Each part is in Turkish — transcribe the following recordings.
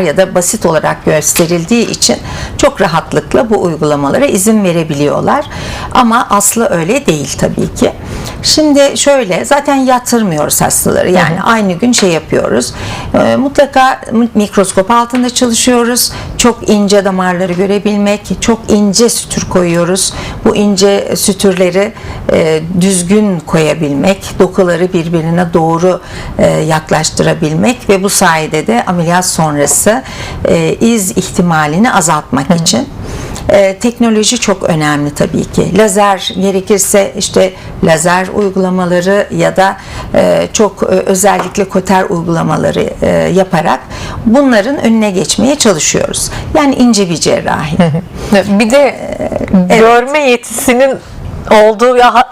ya da basit olarak gösterildiği için çok rahatlıkla bu uygulamalara izin verebiliyorlar. Ama aslı öyle değil tabii ki. Şimdi şöyle zaten yatırmıyoruz hastaları yani aynı gün şey yapıyoruz. Ee, mutlaka mikroskop altında çalışıyoruz. Çok ince damarları görebilmek, çok ince sütür koyuyoruz. Bu ince sütürleri e, düzgün koyabilmek, dokuları birbirine doğru e, yaklaştırabilmek ve bu sayede de ameliyat sonrası e, iz ihtimalini azaltmak için. E, teknoloji çok önemli tabii ki. Lazer gerekirse işte lazer uygulamaları ya da e, çok e, özellikle koter uygulamaları e, yaparak bunların önüne geçmeye çalışıyoruz. Yani ince bir cerrahi. Bir de görme yetisinin olduğu ya ha-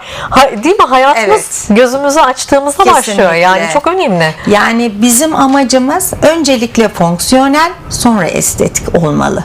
değil mi hayatımız Evet. gözümüzü açtığımızda başlıyor yani Kesinlikle. çok önemli. Yani bizim amacımız öncelikle fonksiyonel sonra estetik olmalı.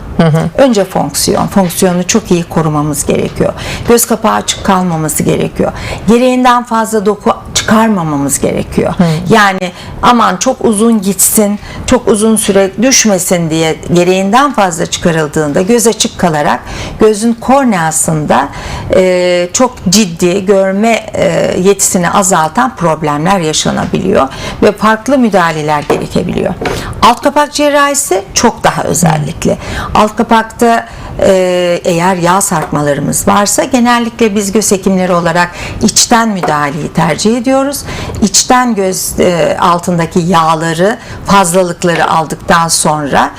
Önce fonksiyon. Fonksiyonu çok iyi korumamız gerekiyor. Göz kapağı açık kalmaması gerekiyor. Gereğinden fazla doku çıkarmamamız gerekiyor. Yani aman çok uzun gitsin, çok uzun süre düşmesin diye gereğinden fazla çıkarıldığında göz açık kalarak gözün korneasında e, çok ciddi görme e, yetisini azaltan problemler yaşanabiliyor ve farklı müdahaleler gerekebiliyor. Alt kapak cerrahisi çok daha özellikle. Alt kapakta e, eğer yağ sarkmalarımız varsa genellikle biz göz hekimleri olarak içten müdahaleyi tercih ediyoruz. İçten göz e, altındaki yağları, fazlalıkları aldıktan sonra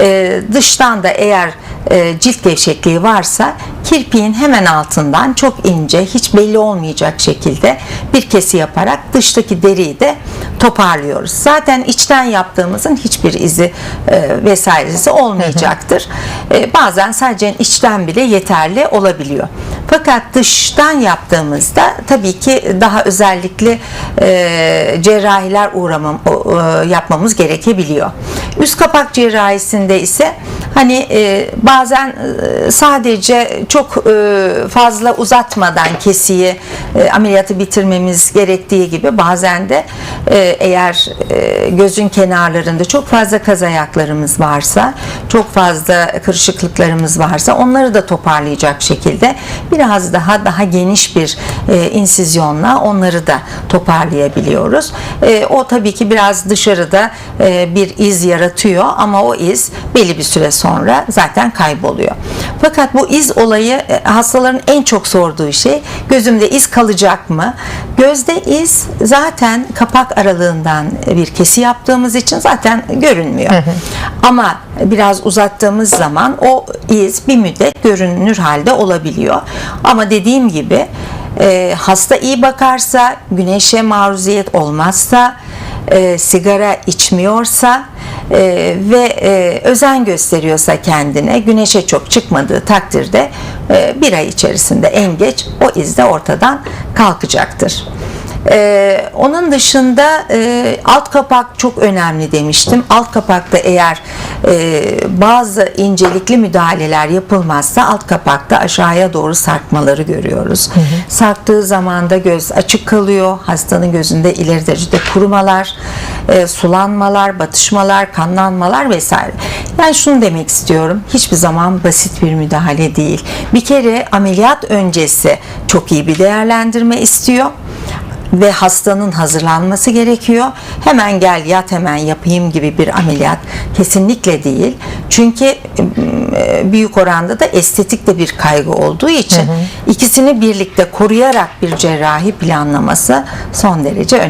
e, dıştan da eğer e, cilt gevşekliği varsa kirpiğin hemen altından çok ince hiç belli olmayacak şekilde bir kesi yaparak dıştaki deriyi de toparlıyoruz. Zaten içten yaptığımızın hiçbir izi e, vesairesi olmayacaktır. E, bazen sadece içten bile yeterli olabiliyor. Fakat dıştan yaptığımızda tabii ki daha özellikle e, cerrahiler uğramam, e, yapmamız gerekebiliyor. Üst kapak cerrahisinde ise hani e, bazen e, sadece çok e, fazla uzatmadan kesiyi e, ameliyatı bitirmemiz gerektiği gibi bazen de e, eğer e, gözün kenarlarında çok fazla kaz ayaklarımız varsa çok fazla kırışıklıklarımız varsa onları da toparlayacak şekilde biraz daha daha geniş bir e, insizyonla onları da toparlayabiliyoruz. E, o tabii ki biraz dışarıda e, bir iz yaratıyor ama o iz belli bir süre sonra zaten kayboluyor. Fakat bu iz olayı e, hastaların en çok sorduğu şey gözümde iz kalacak mı? Gözde iz zaten kapak aralığından bir kesi yaptığımız için zaten görünmüyor. Ama biraz uzattığımız zaman o iz bir müddet görünür halde olabiliyor. Ama dediğim gibi e, hasta iyi bakarsa, güneşe maruziyet olmazsa, e, sigara içmiyorsa e, ve e, özen gösteriyorsa kendine güneşe çok çıkmadığı takdirde e, bir ay içerisinde en geç o iz de ortadan kalkacaktır. Ee, onun dışında e, alt kapak çok önemli demiştim. Alt kapakta eğer e, bazı incelikli müdahaleler yapılmazsa alt kapakta aşağıya doğru sarkmaları görüyoruz. Sarktığı zaman da göz açık kalıyor. Hastanın gözünde ileri derecede kurumalar, e, sulanmalar, batışmalar, kanlanmalar vesaire. Yani şunu demek istiyorum. Hiçbir zaman basit bir müdahale değil. Bir kere ameliyat öncesi çok iyi bir değerlendirme istiyor ve hastanın hazırlanması gerekiyor. Hemen gel yat hemen yapayım gibi bir ameliyat kesinlikle değil. Çünkü büyük oranda da estetik de bir kaygı olduğu için ikisini birlikte koruyarak bir cerrahi planlaması son derece önemli.